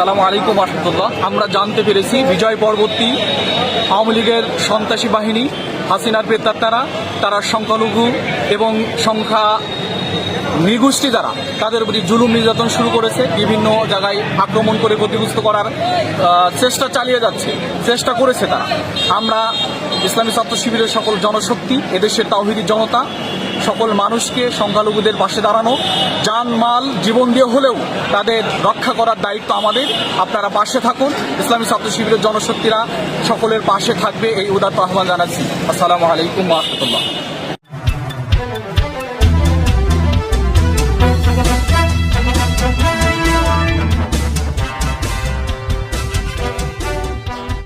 আসসালামু আলাইকুম রহমতুল্লাহ আমরা জানতে পেরেছি বিজয় পরবর্তী আওয়ামী লীগের সন্ত্রাসী বাহিনী, হাসিনার প্রেতাত্মারা তারা সংখ্যালঘু এবং সংখ্যা নৃগোষ্ঠী দ্বারা তাদের প্রতি জুলুম নির্যাতন শুরু করেছে, বিভিন্ন জায়গায় আক্রমণ করে ক্ষতিগ্রস্ত করার চেষ্টা চালিয়ে যাচ্ছে, চেষ্টা করেছে তারা। আমরা ইসলামী ছাত্র শিবিরের সকল জনশক্তি, এদেশের তাওহিদি জনতা সকল মানুষকে সংখ্যালঘুদের পাশে দাঁড়ানো যান মাল জীবন দিয়ে হলেও তাদের রক্ষা করার দায়িত্ব আমাদের। আপনারা পাশে থাকুন। ইসলামী ছাত্র শিবিরের জনশক্তিরা সকলের পাশে থাকবে। এই উদাত্ত আহ্বান জানাচ্ছি। আসসালামু আলাইকুম রহমতুল্লাহ।